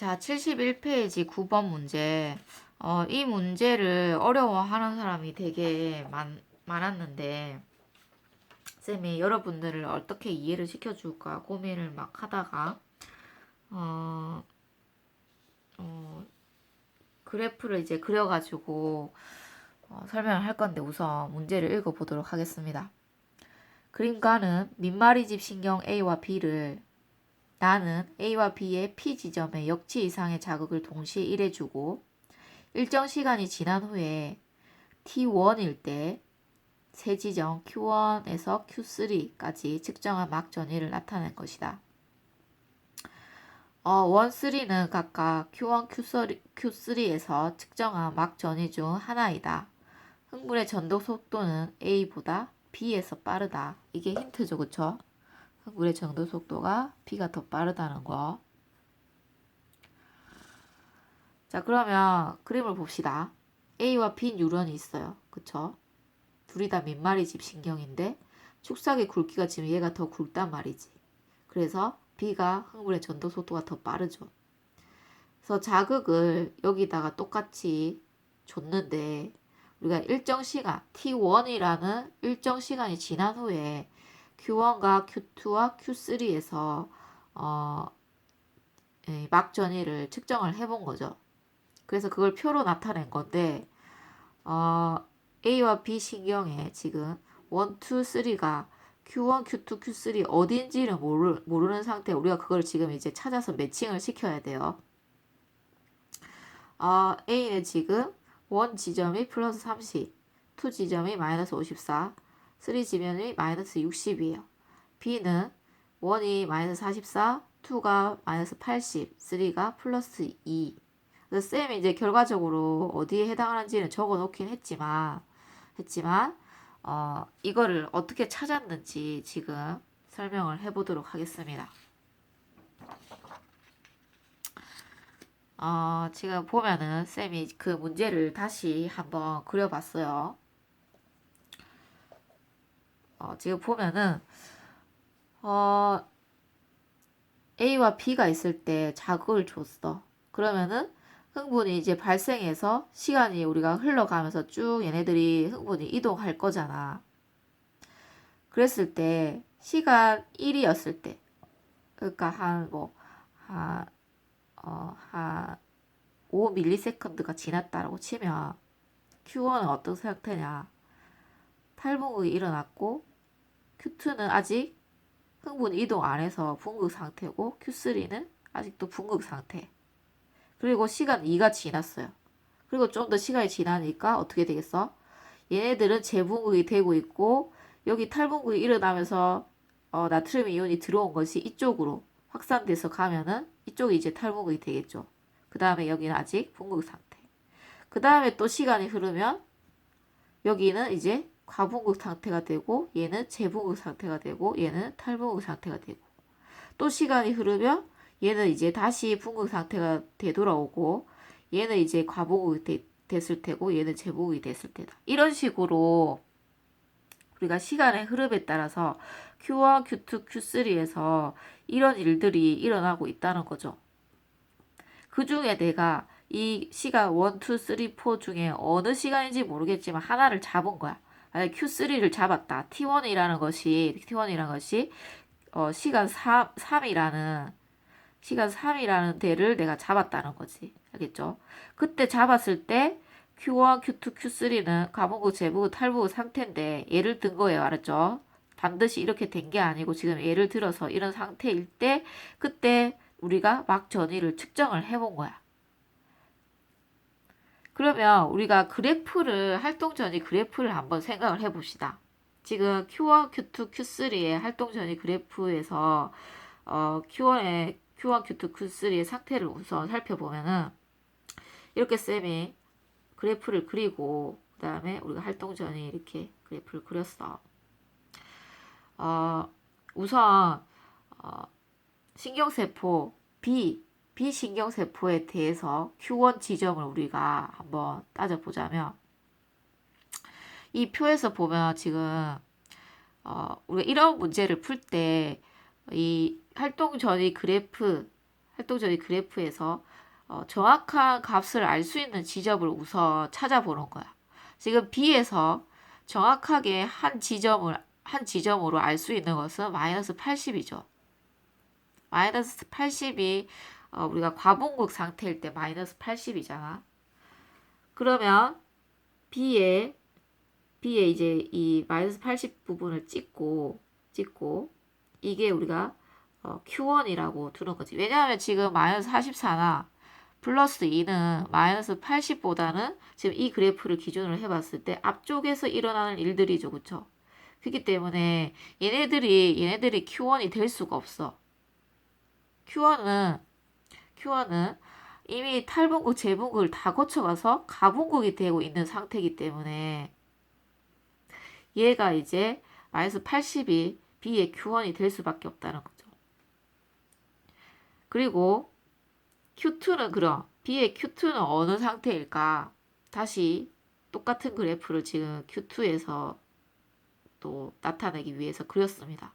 자, 71페이지 9번 문제. 어, 이 문제를 어려워하는 사람이 되게 많, 많았는데, 쌤이 여러분들을 어떻게 이해를 시켜줄까 고민을 막 하다가, 어, 어, 그래프를 이제 그려가지고 어, 설명을 할 건데 우선 문제를 읽어보도록 하겠습니다. 그림가는 민마리집 신경 A와 B를 나는 A와 B의 P 지점에 역치 이상의 자극을 동시에 일해주고 일정 시간이 지난 후에 T1일 때 세 지점 Q1에서 Q3까지 측정한 막 전위를 나타낸 것이다. 어, 1, 3는 각각 Q1, Q3, Q3에서 측정한 막 전위 중 하나이다. 흥분의 전도 속도는 A보다 B에서 빠르다. 이게 힌트죠, 그쵸? 흥분의 전도 속도가 B가 더 빠르다는 거. 자, 그러면 그림을 봅시다. A와 B 뉴런이 있어요. 그쵸? 둘이 다 민마리 집 신경인데 축삭의 굵기가 지금 얘가 더 굵단 말이지. 그래서 B가 흥분의 전도 속도가 더 빠르죠. 그래서 자극을 여기다가 똑같이 줬는데 우리가 일정 시간 T1이라는 일정 시간이 지난 후에 Q1과 Q2와 Q3에서 어, 예, 막 전위를 측정을 해본 거죠. 그래서 그걸 표로 나타낸 건데 어, A와 B 신경에 지금 1, 2, 3가 Q1, Q2, Q3 어딘지를 모르, 모르는 상태 우리가 그걸 지금 이제 찾아서 매칭을 시켜야 돼요. 어, A는 지금 1 지점이 플러스 30, 2 지점이 마이너스 54, 3 지점이 마이너스 60이에요. B는 1이 마이너스 44, 2가 마이너스 80, 3가 플러스 2. 그래서 쌤이 이제 결과적으로 어디에 해당하는지는 적어 놓긴 했지만, 했지만, 어, 이거를 어떻게 찾았는지 지금 설명을 해 보도록 하겠습니다. 어, 지금 보면은 쌤이 그 문제를 다시 한번 그려봤어요. 어, 지금 보면은, 어, A와 B가 있을 때 자극을 줬어. 그러면은 흥분이 이제 발생해서 시간이 우리가 흘러가면서 쭉 얘네들이 흥분이 이동할 거잖아. 그랬을 때 시간 1이었을 때 그러니까 한 뭐 한 어, 한 5ms가 지났다라고 치면 Q1은 어떤 상태냐? 탈분극이 일어났고 Q2는 아직 흥분 이동 안 해서 분극 상태고 Q3는 아직도 분극 상태. 그리고 시간 2가 지났어요. 그리고 좀 더 시간이 지나니까 어떻게 되겠어? 얘네들은 재분극이 되고 있고 여기 탈분극이 일어나면서 어, 나트륨 이온이 들어온 것이 이쪽으로 확산돼서 가면은 이쪽이 이제 탈분극이 되겠죠. 그 다음에 여기는 아직 분극 상태. 그 다음에 또 시간이 흐르면 여기는 이제 과분극 상태가 되고 얘는 재분극 상태가 되고 얘는 탈분극 상태가 되고 또 시간이 흐르면 얘는 이제 다시 분극 상태가 되돌아오고 얘는 이제 과분극이 되, 됐을 테고 얘는 재분극이 됐을 테다. 이런 식으로 우리가 시간의 흐름에 따라서 Q1, Q2, Q3에서 이런 일들이 일어나고 있다는 거죠. 그 중에 내가 이 시간 1, 2, 3, 4 중에 어느 시간인지 모르겠지만 하나를 잡은 거야. 아니, Q3를 잡았다. T1이라는 것이, T1이라는 것이, 어, 시간 3, 3이라는, 시간 3이라는 데를 내가 잡았다는 거지. 알겠죠? 그때 잡았을 때, Q1, Q2, Q3는 가분구, 재분구, 탈분구 상태인데 예를 든 거예요. 알았죠? 반드시 이렇게 된 게 아니고 지금 예를 들어서 이런 상태일 때 그때 우리가 막 전위를 측정을 해본 거야. 그러면 우리가 그래프를 활동 전위 그래프를 한번 생각을 해봅시다. 지금 Q1, Q2, Q3의 활동 전위 그래프에서 어, Q1의 Q1, Q2, Q3의 상태를 우선 살펴보면은 이렇게 쌤이 그래프를 그리고 그 다음에 우리가 활동 전에 이렇게 그래프를 그렸어. 어, 우선 어, 신경세포 B 비신경세포에 대해서 Q1 지점을 우리가 한번 따져보자면 이 표에서 보면 지금 어, 우리가 이런 문제를 풀 때 이 활동 전이 그래프 활동적인 그래프에서 어, 정확한 값을 알 수 있는 지점을 우선 찾아보는 거야. 지금 B에서 정확하게 한 지점을 한 지점으로 알 수 있는 것은 마이너스 80이죠. 마이너스 80이 어, 우리가 과분극 상태일 때 마이너스 80이잖아. 그러면 B에 B에 이제 이 마이너스 80 부분을 찍고 찍고 이게 우리가 어, Q1이라고 두는 거지. 왜냐하면 지금 마이너스 44나 플러스 2는 마이너스 80보다는 지금 이 그래프를 기준으로 해봤을 때 앞쪽에서 일어나는 일들이죠. 그쵸? 그렇기 때문에 얘네들이 얘네들이 Q1이 될 수가 없어. Q1은 Q1은 이미 탈분극, 재분극을 다 거쳐가서 가분극이 되고 있는 상태이기 때문에 얘가 이제 마이너스 80이 B의 Q1이 될 수밖에 없다는 거죠. 그리고 Q2는 그럼 B의 Q2는 어느 상태일까? 다시 똑같은 그래프를 지금 Q2에서 또 나타내기 위해서 그렸습니다.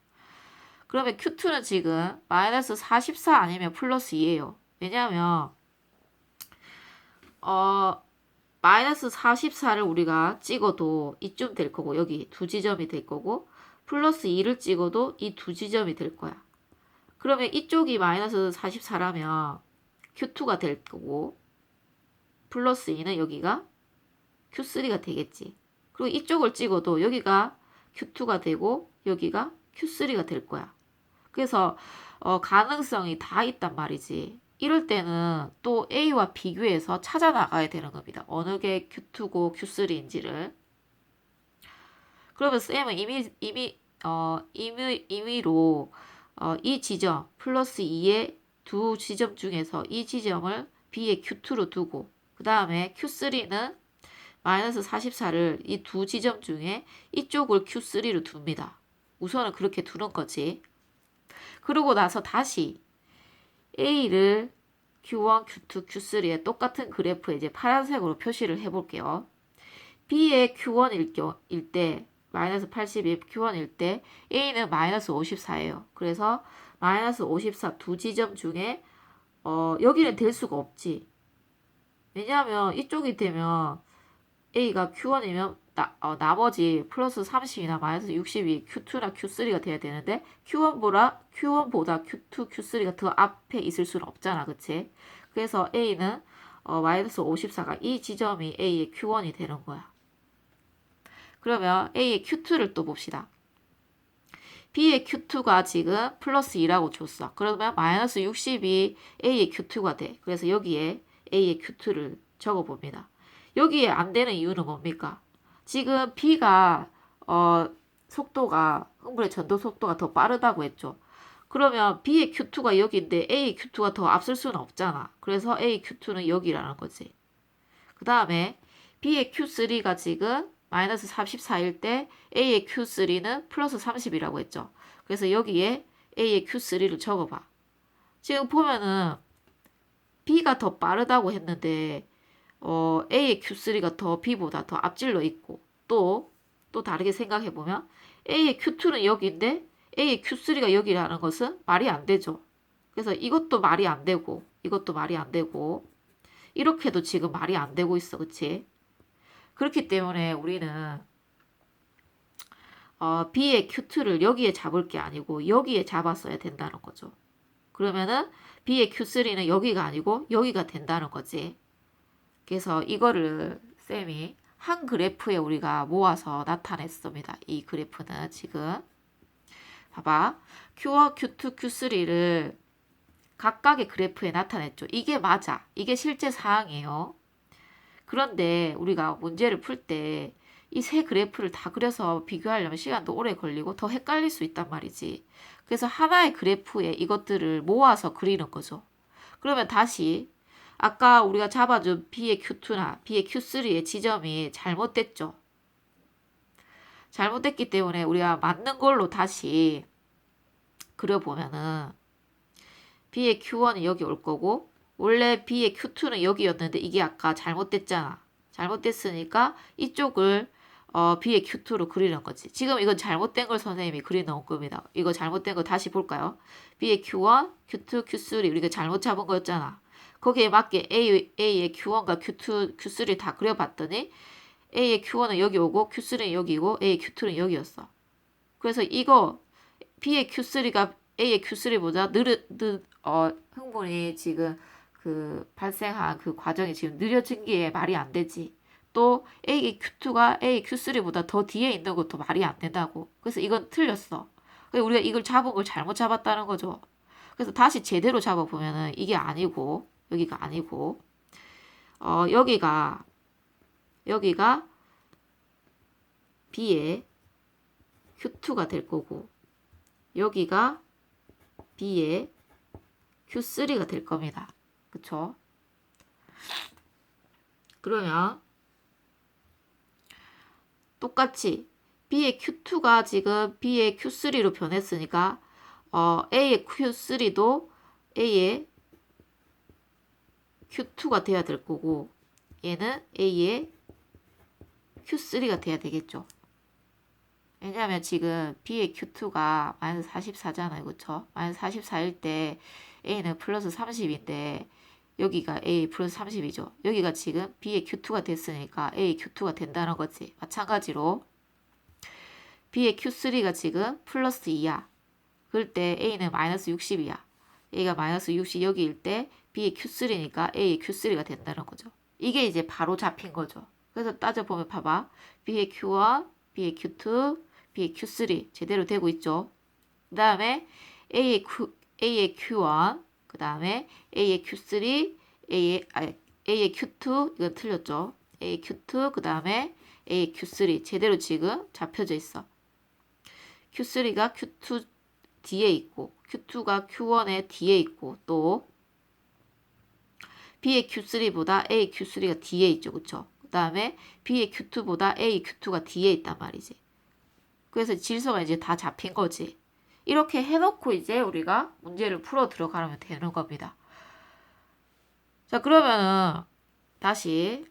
그러면 Q2는 지금 마이너스 44 아니면 플러스 2예요. 왜냐하면 어 마이너스 44를 우리가 찍어도 이쯤 될 거고 여기 두 지점이 될 거고 플러스 2를 찍어도 이 두 지점이 될 거야. 그러면 이쪽이 마이너스 44라면 Q2가 될 거고 플러스 2는 여기가 Q3가 되겠지. 그리고 이쪽을 찍어도 여기가 Q2가 되고 여기가 Q3가 될 거야. 그래서 어, 가능성이 다 있단 말이지. 이럴 때는 또 A와 비교해서 찾아 나가야 되는 겁니다. 어느 게 Q2고 Q3인지를. 그러면 쌤은 이미 이미 어 임의, 임의로 어, 이 지점 플러스 2의 두 지점 중에서 이 지점을 B의 Q2로 두고 그 다음에 Q3는 마이너스 44를 이 두 지점 중에 이쪽을 Q3로 둡니다. 우선은 그렇게 두는 거지. 그러고 나서 다시 A를 Q1, Q2, Q3의 똑같은 그래프에 이제 파란색으로 표시를 해볼게요. B의 Q1일 때 마이너스 81 Q1일 때 A는 마이너스 54예요. 그래서 마이너스 54 두 지점 중에 어, 여기는 될 수가 없지. 왜냐하면 이쪽이 되면 A가 Q1이면 나, 어, 나머지 플러스 30이나 마이너스 60이 Q2나 Q3가 돼야 되는데 Q1보다 Q1보다 Q2, Q3가 더 앞에 있을 수는 없잖아, 그치? 그래서 A는 어, 마이너스 54가 이 지점이 A의 Q1이 되는 거야. 그러면 A의 Q2를 또 봅시다. B의 Q2가 지금 플러스 2라고 줬어. 그러면 마이너스 60이 A의 Q2가 돼. 그래서 여기에 A의 Q2를 적어봅니다. 여기에 안 되는 이유는 뭡니까? 지금 B가 어, 속도가 흥분의 전도 속도가 더 빠르다고 했죠. 그러면 B의 Q2가 여기인데 A의 Q2가 더 앞설 수는 없잖아. 그래서 A Q2는 여기라는 거지. 그 다음에 B의 Q3가 지금 마이너스 34일 때 A의 Q3는 플러스 30이라고 했죠. 그래서 여기에 A의 Q3를 적어봐. 지금 보면은 B가 더 빠르다고 했는데 어, A의 Q3가 더 B보다 더 앞질러 있고 또, 또 다르게 생각해 보면 A의 Q2는 여기인데 A의 Q3가 여기라는 것은 말이 안 되죠. 그래서 이것도 말이 안 되고 이것도 말이 안 되고 이렇게도 지금 말이 안 되고 있어. 그치? 그렇기 때문에 우리는 어, B의 Q2를 여기에 잡을 게 아니고 여기에 잡았어야 된다는 거죠. 그러면은 B의 Q3는 여기가 아니고 여기가 된다는 거지. 그래서 이거를 쌤이 한 그래프에 우리가 모아서 나타냈습니다. 이 그래프는 지금 봐봐. Q와 Q2, Q3를 각각의 그래프에 나타냈죠. 이게 맞아. 이게 실제 사항이에요. 그런데 우리가 문제를 풀 때 이 세 그래프를 다 그려서 비교하려면 시간도 오래 걸리고 더 헷갈릴 수 있단 말이지. 그래서 하나의 그래프에 이것들을 모아서 그리는 거죠. 그러면 다시 아까 우리가 잡아준 B의 Q2나 B의 Q3의 지점이 잘못됐죠. 잘못됐기 때문에 우리가 맞는 걸로 다시 그려보면은 B의 Q1이 여기 올 거고 원래 B의 Q2는 여기였는데 이게 아까 잘못됐잖아. 잘못됐으니까 이쪽을 어, B의 Q2로 그리는 거지. 지금 이건 잘못된 걸 선생님이 그려놓은 겁니다. 이거 잘못된 거 다시 볼까요? B의 Q1, Q2, Q3 우리가 잘못 잡은 거였잖아. 거기에 맞게 A, A의 Q1과 Q2, Q3 다 그려봤더니 A의 Q1은 여기 오고 Q3는 여기고 A의 Q2는 여기였어. 그래서 이거 B의 Q3가 A의 Q3보다 느르, 느, 어, 흥분이 지금 그 발생한 그 과정이 지금 느려진 게 말이 안 되지. 또 A Q2가 A Q3보다 더 뒤에 있는 것도 말이 안 된다고. 그래서 이건 틀렸어. 우리가 이걸 잡은 걸 잘못 잡았다는 거죠. 그래서 다시 제대로 잡아보면은 이게 아니고 여기가 아니고 어 여기가 여기가 B의 Q2가 될 거고 여기가 B의 Q3가 될 겁니다. 그쵸? 그러면 똑같이 B의 Q2가 지금 B의 Q3로 변했으니까 어, A의 Q3도 A의 Q2가 돼야 될 거고 얘는 A의 Q3가 돼야 되겠죠. 왜냐하면 지금 B의 Q2가 마이너스 44잖아요. 그쵸? 마이너스 44일 때 A는 플러스 30인데 여기가 A 플러스 30이죠. 여기가 지금 B의 Q2가 됐으니까 A Q2가 된다는 거지. 마찬가지로 B의 Q3가 지금 플러스 2야. 그럴 때 A는 마이너스 60이야. A가 마이너스 60 여기일 때 B의 Q3니까 A의 Q3가 된다는 거죠. 이게 이제 바로 잡힌 거죠. 그래서 따져보면 봐봐. B의 Q1, B의 Q2, B의 Q3 제대로 되고 있죠. 그 다음에 A의, Q, A의 Q1, 그 다음에 A의 Q3, A의, 아, A의 Q2, 이건 틀렸죠. A의 Q2, 그 다음에 A의 Q3 제대로 지금 잡혀져 있어. Q3가 Q2 뒤에 있고 Q2가 Q1의 뒤에 있고 또 B의 Q3보다 A Q3가 뒤에 있죠. 그쵸? 그 다음에 B의 Q2보다 A Q2가 뒤에 있단 말이지. 그래서 질서가 이제 다 잡힌 거지. 이렇게 해놓고 이제 우리가 문제를 풀어 들어가면 되는 겁니다. 자, 그러면은 다시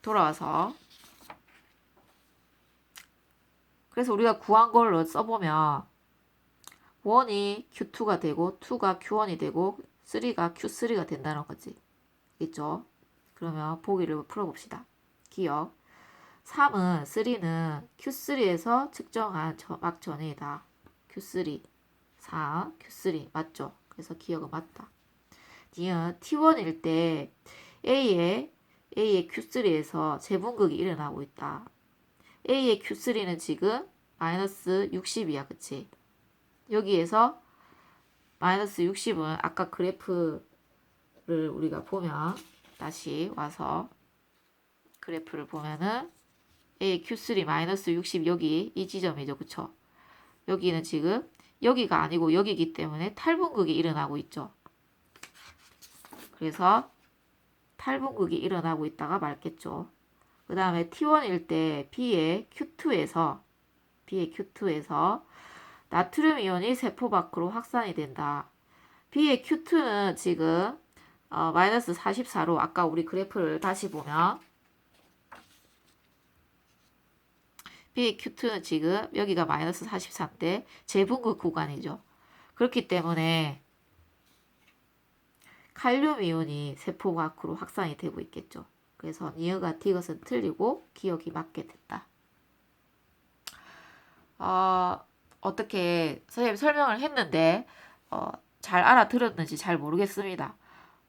돌아와서 그래서 우리가 구한 걸로 써보면 1이 Q2가 되고 2가 Q1이 되고 3가 Q3가 된다는 거지. 있죠? 그러면 보기를 풀어봅시다. 기억. 3은 3는 Q3에서 측정한 막 전이다. Q3. 4, Q3 맞죠? 그래서 기억은 맞다. 니은 T1일 때 A의 A의 Q3에서 재분극이 일어나고 있다. A의 Q3는 지금 마이너스 60이야. 그치? 여기에서 마이너스 60은 아까 그래프를 우리가 보면 다시 와서 그래프를 보면은 A Q3 마이너스 60 여기 이 지점이죠. 그쵸? 여기는 지금 여기가 아니고 여기기 때문에 탈분극이 일어나고 있죠. 그래서 탈분극이 일어나고 있다가 말겠죠. 그 다음에 T1일 때 B의 Q2에서 B의 Q2에서 나트륨 이온이 세포 밖으로 확산이 된다. B의 Q2는 지금 어, 마이너스 44로 아까 우리 그래프를 다시 보면 B의 Q2는 지금 여기가 마이너스 44인데 재분극 구간이죠. 그렇기 때문에 칼륨 이온이 세포 밖으로 확산이 되고 있겠죠. 그래서 니어가 디것은 틀리고 기억이 맞게 됐다. 어, 어떻게 선생님 설명을 했는데 어, 잘 알아들었는지 잘 모르겠습니다.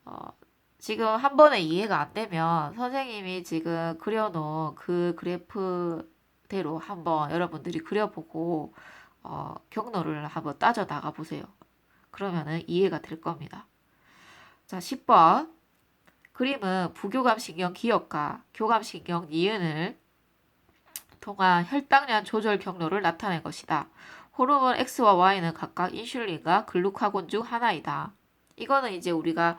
어, 지금 한 번에 이해가 안 되면 선생님이 지금 그려놓은 그 그래프대로 한번 여러분들이 그려보고 어, 경로를 한번 따져 나가 보세요. 그러면은 이해가 될 겁니다. 자, 10번. 그림은 부교감신경 기억과 교감신경 니은을 통한 혈당량 조절 경로를 나타낸 것이다. 호르몬 X와 Y는 각각 인슐린과 글루카곤 중 하나이다. 이거는 이제 우리가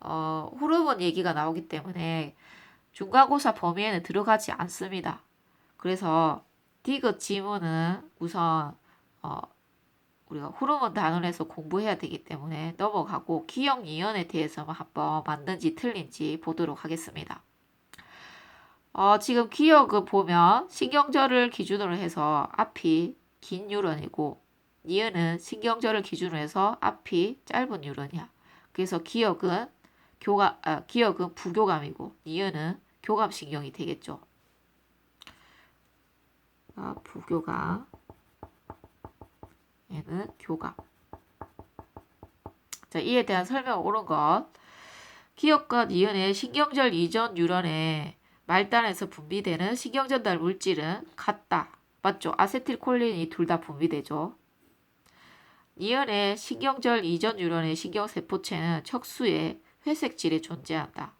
어, 호르몬 얘기가 나오기 때문에 중간고사 범위에는 들어가지 않습니다. 그래서 디귿 지문은 우선 어, 우리가 호르몬 단원에서 공부해야 되기 때문에 넘어가고 기억 이연에 대해서만 한번 맞는지 틀린지 보도록 하겠습니다. 어, 지금 기억을 보면 신경절을 기준으로 해서 앞이 긴 뉴런이고 니은은 신경절을 기준으로 해서 앞이 짧은 뉴런이야. 그래서 기억은 교감, 아, 기억은 부교감이고 니은은 교감 신경이 되겠죠. 아, 부교감. 얘는 교감. 자, 이에 대한 설명 옳은 것. 기억과 니은의 신경절 이전 뉴런에 말단에서 분비되는 신경전달 물질은 같다. 맞죠? 아세틸콜린이 둘 다 분비되죠. 니은의 신경절 이전 뉴런의 신경세포체는 척수의 회색질에 존재한다.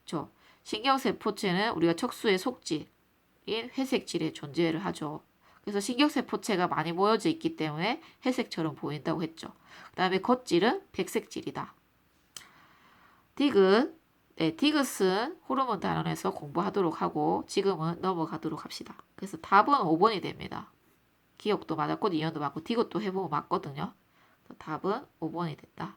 그쵸? 신경세포체는 우리가 척수의 속질인 회색질에 존재를 하죠. 그래서 신경세포체가 많이 모여져 있기 때문에 회색처럼 보인다고 했죠. 그 다음에 겉질은 백색질이다. 디귿, 네, 디귿은 호르몬 단원에서 공부하도록 하고 지금은 넘어가도록 합시다. 그래서 답은 5번이 됩니다. 기억도 맞았고 니은도 맞고 디귿도 해보면 맞거든요. 답은 5번이 됐다.